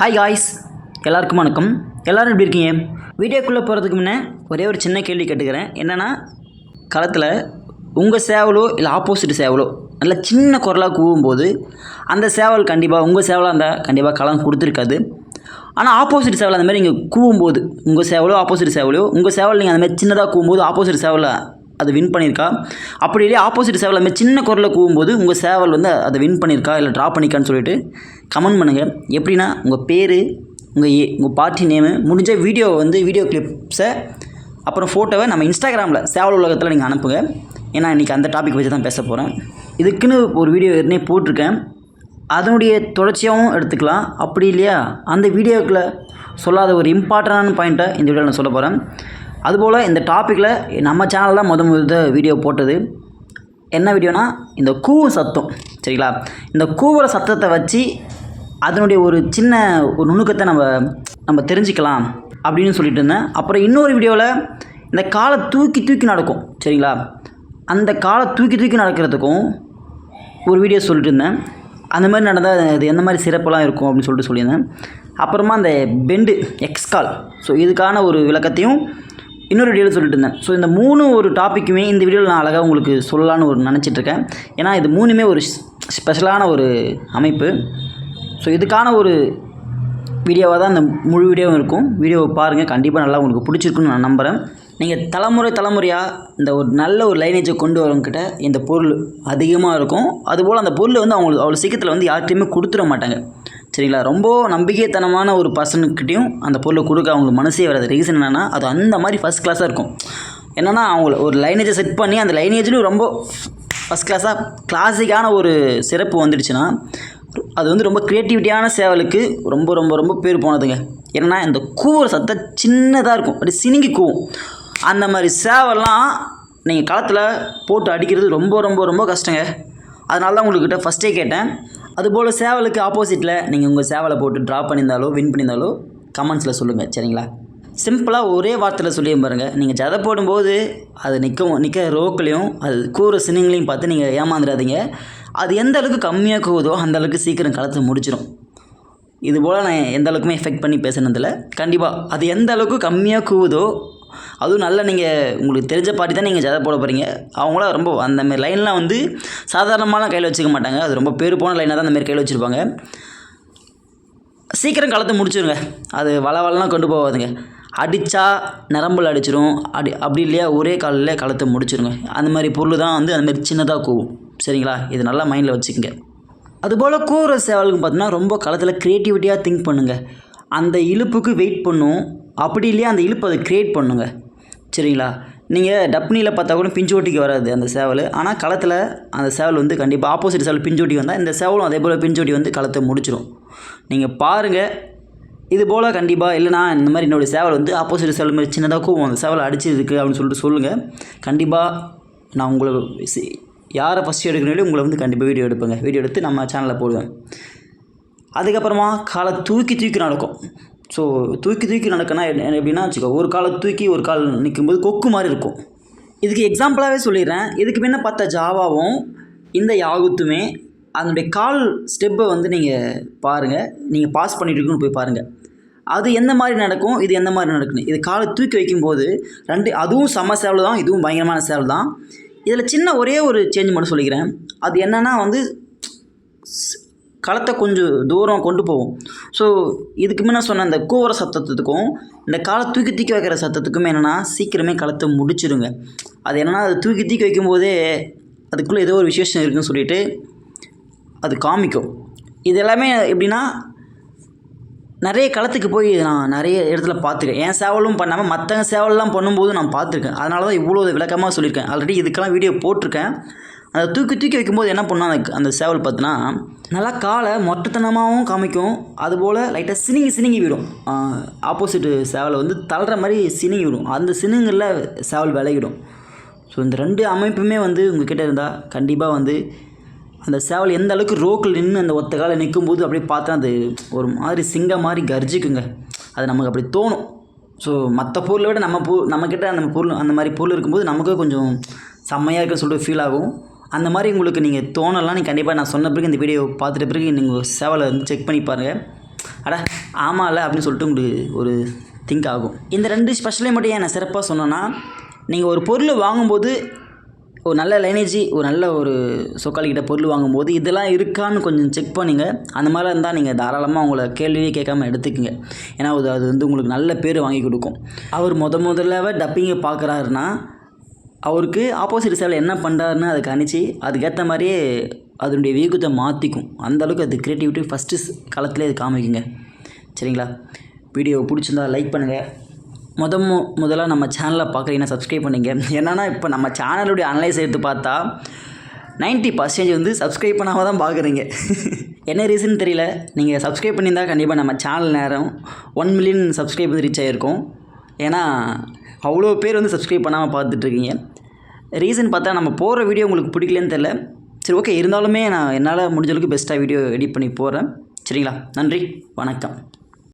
Hi guys எல்லாருக்கும் வணக்கம். எல்லோரும் எப்படி இருக்கீங்க? வீடியோக்குள்ளே போகிறதுக்கு முன்னே ஒரே ஒரு சின்ன கேள்வி கேட்டுக்கிறேன். என்னென்னா களத்தில் உங்கள் சேவலோ இல்லை ஆப்போசிட் சேவலோ நல்ல சின்ன குரலாக கூவும்போது அந்த சேவல் கண்டிப்பாக உங்கள் சேவலாக இருந்தால் கண்டிப்பாக களம் கொடுத்துருக்காது. ஆனால் ஆப்போசிட் சேவல் அந்த மாதிரி நீங்கள் கூவும்போது உங்கள் சேவலோ ஆப்போசிட் சேவலோ உங்கள் சேவல் நீங்கள் அந்த மாதிரி சின்னதாக கூவும்போது ஆப்போசிட் சேவலை அது வின் பண்ணியிருக்கா? அப்படி இல்லையா ஆப்போசிட் சேவல் அந்த மாதிரி சின்ன குரலில் கூவும்போது உங்கள் சேவல் வந்து அதை வின் பண்ணியிருக்கா இல்லை ட்ரா பண்ணிக்கான்னு சொல்லிட்டு கமெண்ட் பண்ணுங்கள் எப்படின்னா உங்கள் பேர் உங்கள் ஏ உங்கள் பார்ட்டி நேமு முடிஞ்ச வீடியோ வந்து வீடியோ கிளிப்ஸை அப்புறம் ஃபோட்டோவை நம்ம இன்ஸ்டாகிராமில் சேவல் உலகத்தில் நீங்கள் அனுப்புங்க. ஏன்னா இன்றைக்கி அந்த டாபிக் வச்சு தான் பேச போகிறேன் இதுக்குன்னு ஒரு வீடியோ ஏற்கனவே போட்டிருக்கேன். அதனுடைய தொடர்ச்சியாகவும் எடுத்துக்கலாம். அப்படி இல்லையா அந்த வீடியோக்குள்ளே சொல்லாத ஒரு இம்பார்ட்டண்டான பாயிண்ட்டை இந்த வீடியோவில் நான் சொல்ல போகிறேன் அதுபோல் இந்த டாப்பிக்கில் நம்ம சேனல் தான் முத முத வீடியோ போட்டது. என்ன வீடியோனா இந்த கூவும் சத்தம் சரிங்களா? இந்த கூவுற சத்தத்தை வச்சு அதனுடைய ஒரு சின்ன ஒரு நுணுக்கத்தை நம்ம நம்ம தெரிஞ்சுக்கலாம் அப்படின்னு சொல்லிட்டு இருந்தேன். அப்புறம் இன்னொரு வீடியோவில் இந்த காலை தூக்கி தூக்கி நடக்கும் சரிங்களா? அந்த காலை தூக்கி தூக்கி நடக்கிறதுக்கும் ஒரு வீடியோ சொல்லிட்டு இருந்தேன். அந்த மாதிரி நடந்தால் அது எந்த மாதிரி சிறப்பெல்லாம் இருக்கும் அப்படின்னு சொல்லிட்டு சொல்லியிருந்தேன். அப்புறமா அந்த பெண்டு எக்ஸ் கால் ஸோ இதுக்கான ஒரு விளக்கத்தையும் இன்னொரு வீடியோவில் சொல்லிட்டு இருந்தேன். ஸோ இந்த மூணு ஒரு டாப்பிக்குமே இந்த வீடியோவில் நான் அழகாக உங்களுக்கு சொல்லலான்னு ஒரு நினச்சிட்டு இருக்கேன். ஏன்னா இது மூணுமே ஒரு ஸ்பெஷலான ஒரு அமைப்பு. ஸோ இதுக்கான ஒரு வீடியோவாக தான் இந்த முழு வீடியோவும் இருக்கும். வீடியோவை பாருங்கள் கண்டிப்பாக நல்லா உங்களுக்கு பிடிச்சிருக்குன்னு நான் நம்புகிறேன் நீங்கள் தலைமுறை தலைமுறையாக இந்த ஒரு நல்ல ஒரு லைனேஜை கொண்டு வரவங்கிட்ட இந்த பொருள் அதிகமாக இருக்கும். அதுபோல் அந்த பொருள் வந்து அவங்களுக்கு அவ்வளோ சீக்கிரத்தில் வந்து யார்கிட்டையுமே கொடுத்துட மாட்டாங்க. சரிங்களா? ரொம்ப நம்பிக்கைத்தனமான ஒரு பர்சனுக்கிட்டையும் அந்த பொருளை கொடுக்க அவங்களுக்கு மனசே வராது. ரீசன் என்னென்னா அது அந்த மாதிரி ஃபஸ்ட் கிளாஸாக இருக்கும். என்னென்னா அவங்கள ஒரு லைனேஜை செட் பண்ணி அந்த லைனேஜ்லையும் ரொம்ப ஃபஸ்ட் கிளாஸாக கிளாசிக்கான ஒரு சிறப்பு வந்துடுச்சுன்னா அது வந்து ரொம்ப க்ரியேட்டிவிட்டியான சேவலுக்கு ரொம்ப ரொம்ப ரொம்ப பேர் போனதுங்க. ஏன்னா இந்த கூவுற சத்தம் சின்னதாக இருக்கும். அப்படி சினிங்கி கூவும். அந்த மாதிரி சேவல்லாம் நீங்கள் களத்தில் போட்டு அடிக்கிறது ரொம்ப ரொம்ப ரொம்ப கஷ்டங்க. அதனால தான் உங்கள்கிட்ட ஃபஸ்ட்டே கேட்டேன். அதுபோல் சேவலுக்கு ஆப்போசிட்டில் நீங்கள் உங்கள் சேவலை போட்டு ட்ரா பண்ணியிருந்தாலோ வின் பண்ணியிருந்தாலோ கமெண்ட்ஸில் சொல்லுங்கள் சரிங்களா? சிம்பிளாக ஒரே வார்த்தையில் சொல்லி பாருங்கள் நீங்கள் ஜதை போடும்போது அது நிற்கவும் நிற்க ரோக்களையும் அது கூற சினிங்களையும் பார்த்து நீங்கள் ஏமாந்துடாதீங்க. அது எந்த அளவுக்கு கம்மியாக கூதோ அந்த அளவுக்கு சீக்கிரம் களத்தை முடிச்சிடும் இது போல் நான் எந்த அளவுக்குமே எஃபெக்ட் பண்ணி பேசுனதில்ல. கண்டிப்பாக அது எந்த அளவுக்கு கம்மியாக கூவுதோ அதுவும் நல்லா நீங்கள் உங்களுக்கு தெரிஞ்ச பாட்டி தான் நீங்கள் ஜதை போட போகிறீங்க அவங்களாம் ரொம்ப அந்தமாரி லைன்லாம் வந்து சாதாரணமான கையில் வச்சுக்க மாட்டாங்க. அது ரொம்ப பேர் போன லைனாக தான் அந்தமாரி கையில் வச்சுருப்பாங்க. சீக்கிரம் களத்தை முடிச்சிருங்க. அது வள வளலாம் கொண்டு போகாதுங்க. அடித்தா நரம்பில் அடிச்சிடும் அடி அப்படி இல்லையா ஒரே காலில் களத்தை முடிச்சிருங்க. அந்த மாதிரி பொருள் தான் வந்து அந்த மாதிரி சின்னதாக கூவும். சரிங்களா? இது நல்லா மைண்டில் வச்சுக்கோங்க. அதுபோல் கூற சேவலுக்கு பார்த்தோன்னா ரொம்ப களத்தில் க்ரியேட்டிவிட்டியாக திங்க் பண்ணுங்கள் அந்த இழுப்புக்கு வெயிட் பண்ணும். அப்படி இல்லையா அந்த இழுப்பு அதை க்ரியேட் பண்ணுங்க. சரிங்களா? நீங்கள் டப்னியில் பார்த்தா கூட பிஞ்சோட்டிக்கு வராது அந்த சேவல். ஆனால் களத்தில் அந்த சேவல் வந்து கண்டிப்பாக ஆப்போசிட் சேவல் பிஞ்சோட்டி வந்தால் இந்த சேவலும் அதே போல் பிஞ்சோட்டி வந்து களத்தை முடிச்சிடும் நீங்கள் பாருங்கள் இது போல் கண்டிப்பாக இல்லைனா இந்த மாதிரி என்னோடய சேவல் வந்து ஆப்போசிட் சேவல் மாதிரி சின்னதாக கூவும். அந்த சேவல் அடிச்சிருக்கு அப்படின்னு சொல்லிட்டு சொல்லுங்கள் கண்டிப்பாக நான் உங்களை சி- யாரை ஃபஸ்ட்டு எடுக்கணும் உங்களை வந்து கண்டிப்பாக வீடியோ எடுப்பேங்க. வீடியோ எடுத்து நம்ம சேனலில் போடுவேன். அதுக்கப்புறமா காலை தூக்கி தூக்கி நடக்கும். ஸோ தூக்கி தூக்கி நடக்கனா என்ன எப்படின்னா வச்சுக்கோ ஒரு காலை தூக்கி ஒரு கால் நிற்கும்போது கொக்கு மாதிரி இருக்கும். இதுக்கு எக்ஸாம்பிளாகவே சொல்லிடுறேன். இதுக்கு முன்ன பார்த்த ஜாவாவும் இந்த யாகுத்துமே அதனுடைய கால் ஸ்டெப்பை வந்து நீங்கள் பாருங்கள் நீங்கள் பாஸ் பண்ணிட்டுருக்குன்னு போய் பாருங்கள் அது எந்த மாதிரி நடக்கும்? இது எந்த மாதிரி நடக்கும் இது காலை தூக்கி வைக்கும்போது ரெண்டு அதுவும் செம சேவல் தான் இதுவும் பயங்கரமான சேவல் தான். இதில் சின்ன ஒரே ஒரு சேஞ்ச் மட்டும் சொல்லிக்கிறேன். அது என்னென்னா வந்து களத்தை கொஞ்சம் தூரம் கொண்டு போகும் ஸோ இதுக்கு முன்ன சொன்ன அந்த கூவர சத்தத்துக்கும் இந்த காலை தூக்கி தூக்கி வைக்கிற சத்தத்துக்கும் என்னென்னா சீக்கிரமே களத்தை முடிச்சிடுங்க அது என்னென்னா அது தூக்கி தூக்கி வைக்கும்போதே அதுக்குள்ளே ஏதோ ஒரு விசேஷம் இருக்குன்னு சொல்லிட்டு அது காமிக்கும். இது எல்லாமே எப்படின்னா நிறைய களத்துக்கு போய் நான் நிறைய இடத்துல பார்த்துருக்கேன். என் சேவலும் பண்ணாமல் மற்றவங்க சேவல்லாம் பண்ணும்போது நான் பார்த்துருக்கேன். அதனால தான் இவ்வளோ விளக்கமாக சொல்லியிருக்கேன். ஆல்ரெடி இதுக்கெல்லாம் வீடியோ போட்டிருக்கேன். அதை தூக்கி தூக்கி வைக்கும்போது என்ன பண்ணும்? அந்த அந்த சேவல் பார்த்தினா நல்லா காலை மொட்டத்தனமாகவும் காமிக்கும். அதுபோல் லைட்டாக சினிங்கி சினிங்கி விடும். ஆப்போசிட்டு சேவலை வந்து தள்ளுற மாதிரி சினிங்கி விடும். அந்த சினுங்களில் சேவல் விளையிடும் ஸோ இந்த ரெண்டு அமைப்புமே வந்து உங்ககிட்ட இருந்தால் கண்டிப்பாக வந்து அந்த சேவல் எந்த அளவுக்கு ரோக்கில் நின்று அந்த ஒத்த கால நிற்கும்போது அப்படியே பார்த்தா அது ஒரு மாதிரி சிங்கம் மாதிரி கர்ஜிக்குங்க. அது நமக்கு அப்படி தோணும். ஸோ மற்ற பொருளை விட நம்ம பொ நம்மக்கிட்ட அந்த பொருள் அந்த மாதிரி பொருள் இருக்கும்போது நமக்கு கொஞ்சம் செம்மையாக இருக்குன்னு சொல்லிட்டு ஃபீல் ஆகும். அந்த மாதிரி உங்களுக்கு நீங்கள் தோணலாம் நீங்கள் கண்டிப்பாக நான் சொன்ன பிறகு இந்த வீடியோ பார்த்துட்ட பிறகு நீங்கள் சேவலை வந்து செக் பண்ணி பாருங்கள் அட ஆமாம்ல அப்படின்னு சொல்லிட்டு உங்களுக்கு ஒரு திங்க் ஆகும். இந்த ரெண்டு ஸ்பெஷலையும் மட்டும் ஏன் நான் சிறப்பாக சொன்னேன்னா நீங்கள் ஒரு பொருள் வாங்கும்போது ஒரு நல்ல லைனேஜி ஒரு நல்ல ஒரு சொக்காலிக்கிட்ட பொருள் வாங்கும்போது இதெல்லாம் இருக்கான்னு கொஞ்சம் செக் பண்ணுங்க. அந்த மாதிரிலாம் இருந்தால் நீங்கள் தாராளமாக உங்களை கேள்வியே கேட்காம எடுத்துக்கங்க. ஏன்னா அது அது வந்து உங்களுக்கு நல்ல பேர் வாங்கி கொடுக்கும். அவர் முத முதல்ல டப்பிங்கை பார்க்குறாருன்னா அவருக்கு ஆப்போசிட் சைடில் என்ன பண்ணுறாருன்னு அதை கணிச்சு அதுக்கேற்ற மாதிரியே அதனுடைய வியூகத்தை மாற்றிக்கும் அந்தளவுக்கு அது க்ரியேட்டிவிட்டி ஃபஸ்ட்டு காலத்துலேயே அது காமிக்குங்க. சரிங்களா? வீடியோ பிடிச்சிருந்தா லைக் பண்ணுங்கள் முத முதலாக நம்ம சேனலை பார்க்குறீங்கன்னா சப்ஸ்கிரைப் பண்ணுங்க. என்னென்னா இப்போ நம்ம சேனலுடைய அனலைஸ் எடுத்து பார்த்தா 90% பர்சன்டேஜ் வந்து சப்ஸ்கிரைப் பண்ணாமல் தான் பார்க்குறீங்க. என்ன ரீசன் தெரியல? நீங்கள் சப்ஸ்கிரைப் பண்ணியிருந்தா கண்டிப்பாக நம்ம சேனல் நேரம் ஒன் மில்லியன் சப்ஸ்கிரைப் வந்து ரீச் ஆகிருக்கும் ஏன்னா அவ்வளோ பேர் வந்து சப்ஸ்கிரைப் பண்ணாமல் பார்த்துட்ருக்கீங்க. ரீசன் பார்த்தா நம்ம போகிற வீடியோ உங்களுக்கு பிடிக்கலன்னு தெரில சரி ஓகே இருந்தாலுமே நான் என்னால் முடிஞ்சளவுக்கு பெஸ்ட்டாக வீடியோ எடிட் பண்ணி போகிறேன் சரிங்களா? நன்றி வணக்கம்.